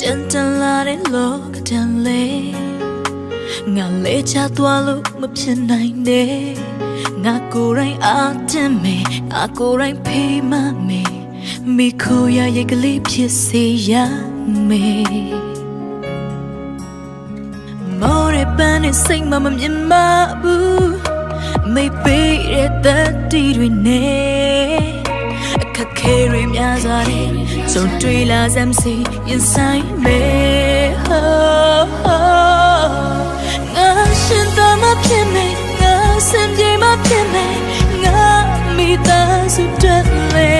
ကျန်တလာတဲ့လောကတန်လေငါလဲချသွားလို့မဖြစ်နိုင်နဲ့ငါကိုယ်တိုင်အားတင်မယ်ငါကိုယ်တိုင်ဖေးမမယ်မိခိုရရဲ့ကလေးဖြစ်စေရမယ်မော်ရပန်းနဲ့စိတ်မမမြင်မဘူးမေးပေးတဲ့တတိတွေနဲ့အ ခက်ခဲတွေများစွာနဲ့စုံတွေ့လာစမ်းစီရင်ဆိုင်မယ်ဟိုးဟိုးငါရှင်တော်မဖြစ်မယ်ငါစင်ပြေမဖြစ်မယ်ငါမိသားစုတွေ